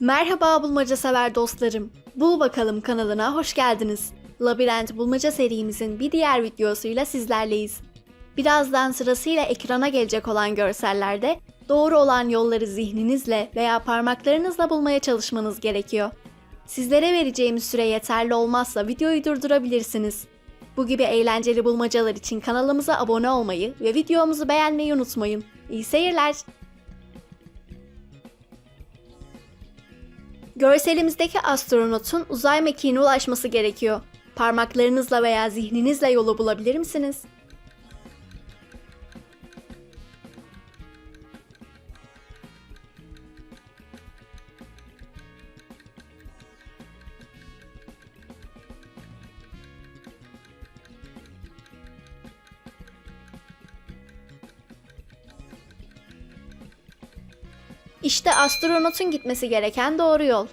Merhaba bulmaca sever dostlarım. Bul bakalım kanalına hoş geldiniz. Labirent bulmaca serimizin bir diğer videosuyla sizlerleyiz. Birazdan sırasıyla ekrana gelecek olan görsellerde doğru olan yolları zihninizle veya parmaklarınızla bulmaya çalışmanız gerekiyor. Sizlere vereceğimiz süre yeterli olmazsa videoyu durdurabilirsiniz. Bu gibi eğlenceli bulmacalar için kanalımıza abone olmayı ve videomuzu beğenmeyi unutmayın. İyi seyirler. Görselimizdeki astronotun uzay mekiğine ulaşması gerekiyor. Parmaklarınızla veya zihninizle yolu bulabilir misiniz? İşte astronotun gitmesi gereken doğru yol.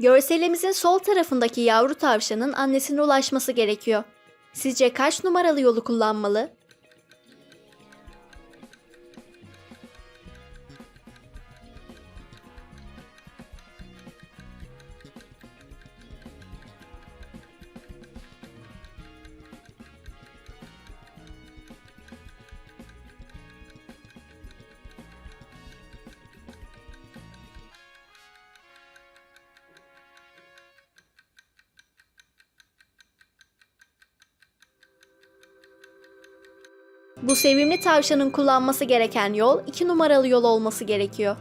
Görselimizin sol tarafındaki yavru tavşanın annesine ulaşması gerekiyor. Sizce kaç numaralı yolu kullanmalı? Bu sevimli tavşanın kullanması gereken yol 2 numaralı yol olması gerekiyor.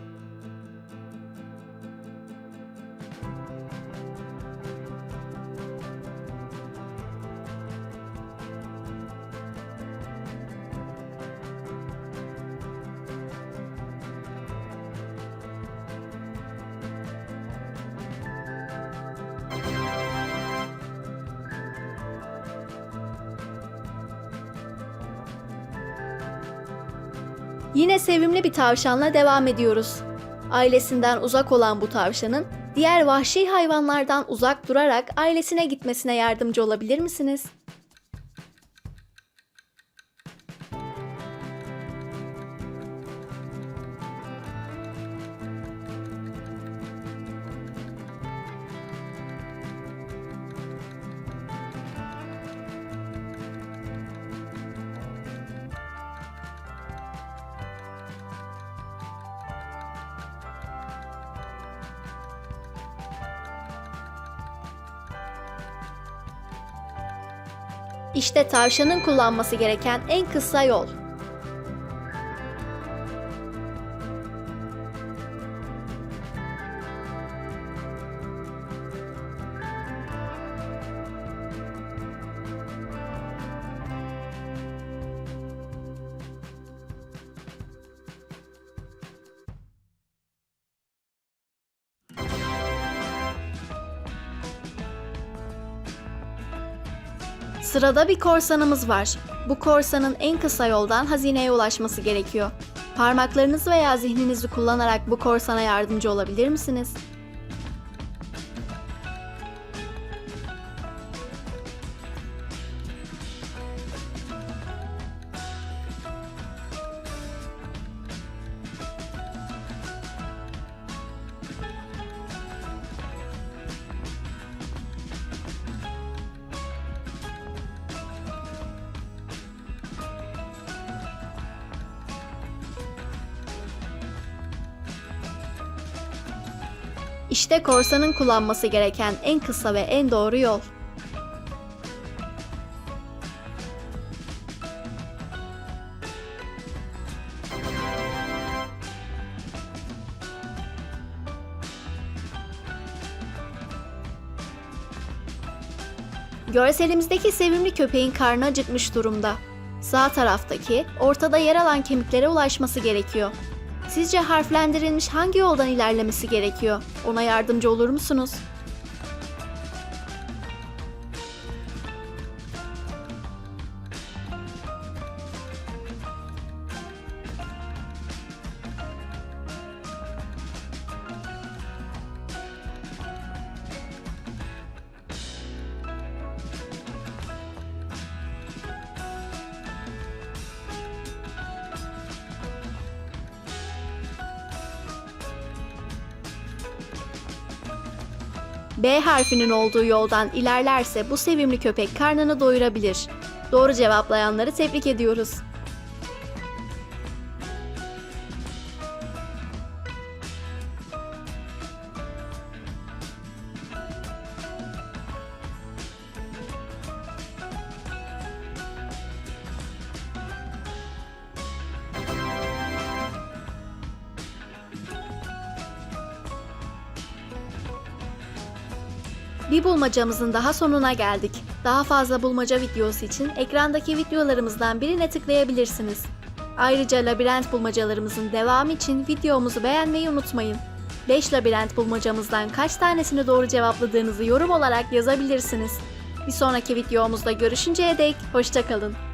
Yine sevimli bir tavşanla devam ediyoruz. Ailesinden uzak olan bu tavşanın diğer vahşi hayvanlardan uzak durarak ailesine gitmesine yardımcı olabilir misiniz? İşte tavşanın kullanması gereken en kısa yol. Sırada bir korsanımız var. Bu korsanın en kısa yoldan hazineye ulaşması gerekiyor. Parmaklarınızı veya zihninizi kullanarak bu korsana yardımcı olabilir misiniz? İşte korsanın kullanması gereken en kısa ve en doğru yol. Görselimizdeki sevimli köpeğin karnı acıkmış durumda. Sağ taraftaki, ortada yer alan kemiklere ulaşması gerekiyor. Sizce harflendirilmiş hangi yoldan ilerlemesi gerekiyor? Ona yardımcı olur musunuz? B harfinin olduğu yoldan ilerlerse bu sevimli köpek karnını doyurabilir. Doğru cevaplayanları tebrik ediyoruz. Bir bulmacamızın daha sonuna geldik. Daha fazla bulmaca videosu için ekrandaki videolarımızdan birine tıklayabilirsiniz. Ayrıca labirent bulmacalarımızın devamı için videomuzu beğenmeyi unutmayın. 5 labirent bulmacamızdan kaç tanesini doğru cevapladığınızı yorum olarak yazabilirsiniz. Bir sonraki videomuzda görüşünceye dek hoşçakalın.